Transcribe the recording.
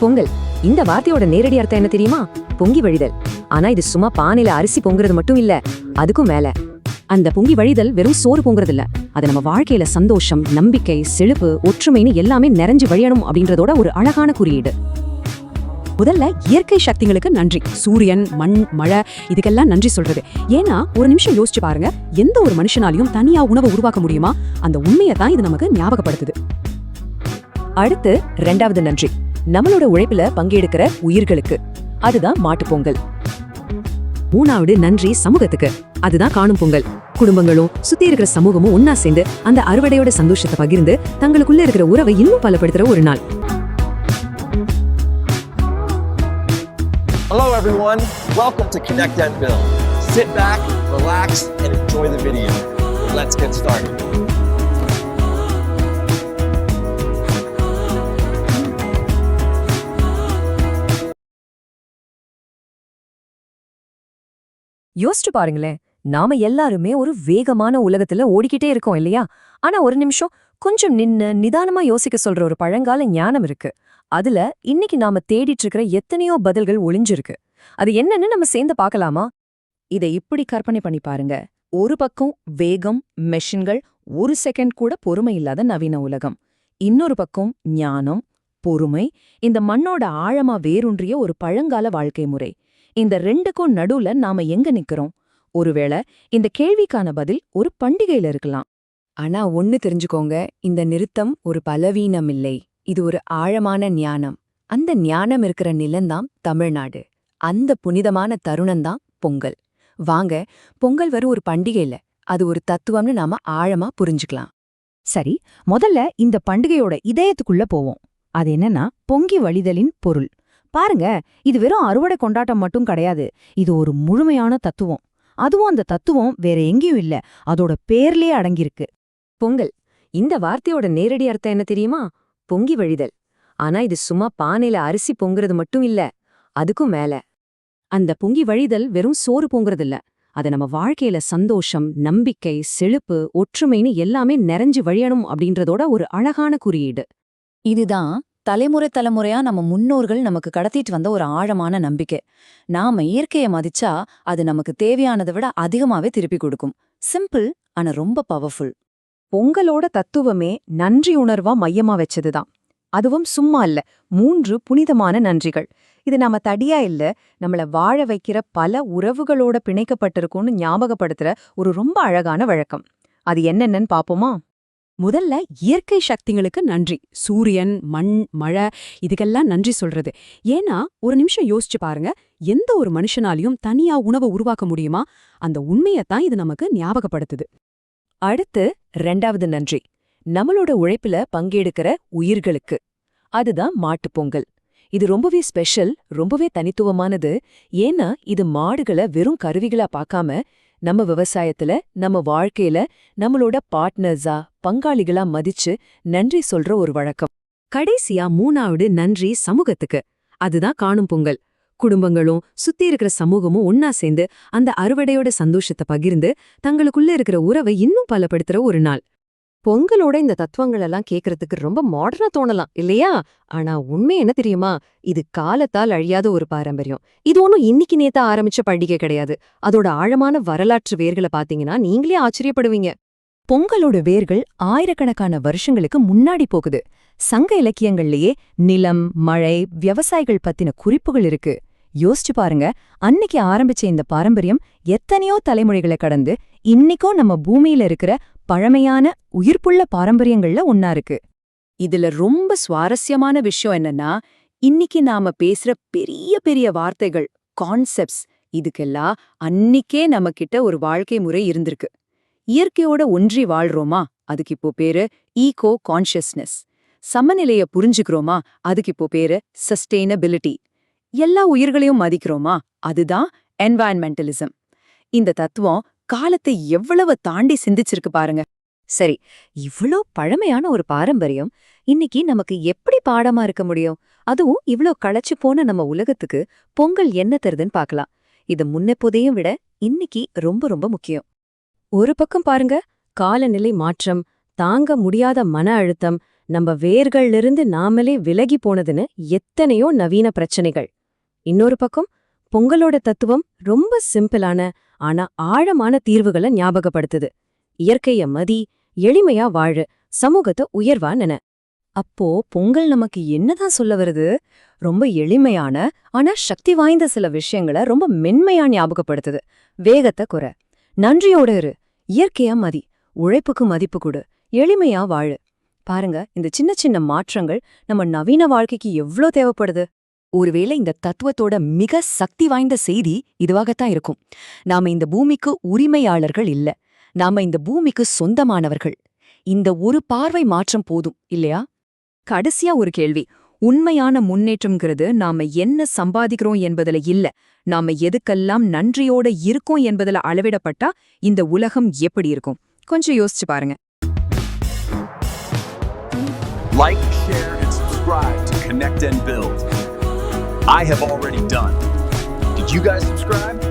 பொங்கல். இந்த வார்த்தையோட நேரடி அர்த்தம் என்ன தெரியுமா? பொங்கி வழிதல். ஆனா இது சும்மா பானையில அரிசி பொங்குறது மட்டும் இல்ல. அதுக்கும் மேல. அந்த பொங்கி வழிதல் வெறும் சோறு பொங்குறது இல்ல அது நம்ம வாழ்க்கையில சந்தோஷம் நம்பிக்கை செழிப்பு ஒற்றுமைன்னு எல்லாமே நிறைஞ்சு வழியணும் அப்படின்றதோட ஒரு அழகான குறியீடு. முதல்ல இயற்கை சக்திகளுக்கு நன்றி. சூரியன் மண் மழை இதுக்கெல்லாம் நன்றி சொல்றது. ஏன்னா ஒரு நிமிஷம் யோசிச்சு பாருங்க. எந்த ஒரு மனுஷனாலையும் தனியா உணவை உருவாக்க முடியுமா? அந்த உண்மையை தான் இது நமக்கு ஞாபகப்படுத்துது. அடுத்து ரெண்டாவது நன்றி. நம்மளோட உழைப்புல பங்கெடுக்கிற உயிர்களுக்கு அதுதான் மாட்டுப் பொங்கல் மூணாவது நன்றி சமூகத்துக்கு அதுதான் காணும் பொங்கல் குடும்பங்களும் சுத்தி இருக்கிற சமூகமும் ஒன்னா சேர்ந்து அந்த அறுவடையோட சந்தோஷத்தை பகிர்ந்து தங்களுக்குள்ள இருக்கிற உறவை இன்னும் பலப்படுத்துற ஒரு நாள் Hello, everyone. Welcome to Connect and Build. Sit back, relax, and enjoy the video. Let's get started. யோசிச்சு பாருங்களேன். நாம எல்லாருமே ஒரு வேகமான உலகத்துல ஓடிக்கிட்டே இருக்கோம் இல்லையா? ஆனா ஒரு நிமிஷம் கொஞ்சம் நின்னு நிதானமா யோசிக்க சொல்ற ஒரு பழங்கால ஞானம் இருக்கு. அதுல இன்னைக்கு நாம தேடிட்டு இருக்கிற எத்தனையோ பதில்கள் ஒளிஞ்சிருக்கு. அது என்னன்னு நம்ம சேர்ந்து பார்க்கலாமா? இதை இப்படி கற்பனை பண்ணி பாருங்க. ஒரு பக்கம் வேகம் மெஷின்கள் ஒரு செகண்ட் கூட பொறுமை இல்லாத நவீன உலகம். இன்னொரு பக்கம் ஞானம் பொறுமை. இந்த மண்ணோட ஆழமா வேரூன்றிய ஒரு பழங்கால வாழ்க்கை முறை. இந்த ரெண்டுக்கும் நடுவுல நாம எங்க நிக்கிறோம்? ஒருவேளை இந்த கேள்விக்கான பதில் ஒரு பண்டிகையில இருக்கலாம். ஆனா ஒன்னு தெரிஞ்சுக்கோங்க இந்த நிறுத்தம் ஒரு பலவீனம் இல்லை. இது ஒரு ஆழமான ஞானம். அந்த ஞானம் இருக்கிற நிலம்தான் தமிழ்நாடு. அந்த புனிதமான தருணம்தான் பொங்கல். வாங்க பொங்கல் வரும் ஒரு பண்டிகை இல்ல அது ஒரு தத்துவம்னு நாம ஆழமா புரிஞ்சுக்கலாம். சரி முதல்ல இந்த பண்டிகையோட இதயத்துக்குள்ள போவோம். அது என்னன்னா பொங்கி வழிதலின் பொருள். பாருங்க இது வெறும் அறுவடை கொண்டாட்டம் மட்டும் கிடையாது. இது ஒரு முழுமையான தத்துவம். அதுவும் அந்த தத்துவம் வேற எங்கேயும் இல்ல. அதோட பேர்லயே அடங்கியிருக்கு. பொங்கல். இந்த வார்த்தையோட நேரடி அர்த்தம் என்ன தெரியுமா? பொங்கி வழிதல். ஆனா இது சும்மா பானையில அரிசி பொங்குறது மட்டும் இல்ல. அதுக்கும் மேல. அந்த பொங்கி வழிதல் வெறும் சோறு பொங்குறது இல்ல அது நம்ம வாழ்க்கையில சந்தோஷம் நம்பிக்கை செழிப்பு ஒற்றுமைன்னு எல்லாமே நிறைஞ்சு வழியணும் அப்படின்றதோட ஒரு அழகான குறியீடு. இதுதான் தலைமுறை தலைமுறையா நம்ம முன்னோர்கள் நமக்கு கடத்திட்டு வந்த ஒரு ஆழமான நம்பிக்கை. நாம இயற்கையை மதிச்சா அது நமக்கு தேவையானதை விட அதிகமாவே திருப்பி கொடுக்கும். சிம்பிள் ஆனா ரொம்ப பவர்ஃபுல் பொங்கலோட தத்துவமே நன்றி உணர்வா மையமா வச்சதுதான். அதுவும் சும்மா இல்ல மூன்று புனிதமான நன்றிகள். இது நாம தடியா இல்ல நம்மள வாழ வைக்கிற பல உறவுகளோட பிணைக்கப்பட்டிருக்கும்னு ஞாபகப்படுத்துற ஒரு ரொம்ப அழகான வழக்கம். அது என்னென்னு பாப்போமா? முதல்ல இயற்கை சக்திகளுக்கு நன்றி. சூரியன் மண் மழை இதுக்கெல்லாம் நன்றி சொல்றது. ஏன்னா ஒரு நிமிஷம் யோசிச்சு பாருங்க எந்த ஒரு மனுஷனாலையும் தனியா உணவை உருவாக்க முடியுமா? அந்த உண்மையத்தான் இது நமக்கு ஞாபகப்படுத்துது. அடுத்து ரெண்டாவது நன்றி. நம்மளோட உழைப்புல பங்கெடுக்கிற உயிர்களுக்கு. அதுதான் மாட்டுப் பொங்கல். இது ரொம்பவே ஸ்பெஷல் ரொம்பவே தனித்துவமானது. ஏன்னா இது மாடுகளை வெறும் கருவிகளா பார்க்காம நம்ம விவசாயத்துல நம்ம வாழ்க்கையில நம்மளோட பார்ட்னர்ஸா பங்காளிகளா மதிச்சு நன்றி சொல்ற ஒரு வழக்கம். கடைசியா மூணாவது நன்றி சமூகத்துக்கு. அதுதான் காணும் பொங்கல். குடும்பங்களும் சுத்தி இருக்கிற சமூகமும் ஒன்னா சேர்ந்து அந்த அறுவடையோட சந்தோஷத்தை பகிர்ந்து தங்களுக்குள்ள இருக்கிற உறவை இன்னும் பலப்படுத்துற ஒரு நாள். பொங்கலோட இந்த தத்துவங்கள் எல்லாம் கேக்குறதுக்கு ரொம்ப மாடர்னா தோணலாம் இல்லையா? ஆனா உண்மை என்ன தெரியுமா? இது காலத்தால் அழியாத ஒரு பாரம்பரியம். இது ஒன்றும் இன்னைக்கு நேத்தா ஆரம்பிச்ச பண்டிகை கிடையாது. அதோட ஆழமான வரலாற்று வேர்களை பாத்தீங்கன்னா நீங்களே ஆச்சரியப்படுவீங்க. பொங்கலோட வேர்கள் ஆயிரக்கணக்கான வருஷங்களுக்கு முன்னாடி போகுது. சங்க இலக்கியங்கள்லயே நிலம் மழை விவசாயிகள் பத்தின குறிப்புகள் இருக்கு. யோசிச்சு பாருங்க. அன்னைக்கு ஆரம்பிச்ச இந்த பாரம்பரியம் எத்தனையோ தலைமுறைகளை கடந்து இன்னைக்கும் நம்ம பூமியில இருக்கிற பழமையான உயிர்ப்புள்ள பாரம்பரியங்கள்ல ஒன்னா இருக்கு. இதுல ரொம்ப சுவாரஸ்யமான விஷயம் என்னன்னா இன்னைக்கு நாம பேசுற பெரிய பெரிய வார்த்தைகள் கான்செப்ட்ஸ் இதுக்கெல்லாம் அன்னிக்கே நம்ம கிட்ட ஒரு வாழ்க்கை முறை இருந்திருக்கு. இயற்கையோட ஒன்றி வாழ்றோமா? அதுக்கு இப்போ பேரு ஈகோ கான்ஷியஸ்னஸ் சமநிலைய புரிஞ்சுக்கிறோமா? அதுக்கு இப்போ பேரு சஸ்டெயினபிலிட்டி எல்லா உயிர்களையும் மதிக்கிறோமா? அதுதான் என்வாயன்மெண்டலிசம் இந்த தத்துவம் காலத்தை எவ்வளவு தாண்டி சிந்திச்சிருக்கு பாருங்க. சரி இவ்ளோ பழமையான ஒரு பாரம்பரியம் இன்னைக்கு நமக்கு எப்படி பாடமா இருக்க முடியும்? அதுவும் இவ்ளோ களைச்சு போன நம்ம உலகத்துக்கு பொங்கல் என்ன தருதுன்னு பார்க்கலாம் இது முன்னெப்போதையும் விட இன்னைக்கு ரொம்ப ரொம்ப முக்கியம். ஒரு பக்கம் பாருங்க காலநிலை மாற்றம் தாங்க முடியாத மன அழுத்தம் நம்ம வேர்கள்லிருந்து நாமளே விலகி போனதுன்னு எத்தனையோ நவீன பிரச்சனைகள். இன்னொரு பக்கம் பொங்கலோட தத்துவம் ரொம்ப சிம்பிளான ஆனா ஆழமான தீர்வுகளை ஞாபகப்படுத்துது. இயற்கைய மதி எளிமையா வாழு சமூகத்தை உயர்வா நின. அப்போ பொங்கல் நமக்கு என்னதான் சொல்ல வருது? ரொம்ப எளிமையான ஆனா சக்தி வாய்ந்த சில விஷயங்களை ரொம்ப மென்மையா ஞாபகப்படுத்துது. வேகத்தை குறை. நன்றியோட இரு. இயற்கையா மதி உழைப்புக்கு மதிப்பு கொடு எளிமையா வாழு. பாருங்க இந்த சின்ன சின்ன மாற்றங்கள் நம்ம நவீன வாழ்க்கைக்கு எவ்ளோ தேவைப்படுது? ஒருவேளை இந்த தத்துவத்தோட மிக சக்தி வாய்ந்த செய்தி இதுவாகத்தான் இருக்கும். நாம இந்த பூமிக்கு உரிமையாளர்கள் இல்ல. நாம இந்த பூமிக்கு சொந்தமானவர்கள். இந்த ஒரு பார்வை மாற்றம் போதும் இல்லையா? கடைசியா ஒரு கேள்வி. உண்மையான முன்னேற்றம்ங்கிறது நாம என்ன சம்பாதிக்கிறோம் என்பதுல இல்ல. நாம எதுக்கெல்லாம் நன்றியோட இருக்கோம் என்பதுல அளவிடப்பட்டா இந்த உலகம் எப்படி இருக்கும்? கொஞ்சம் யோசிச்சு பாருங்க. Like, share, and subscribe to Connect and Build. I have already done. Did you guys subscribe?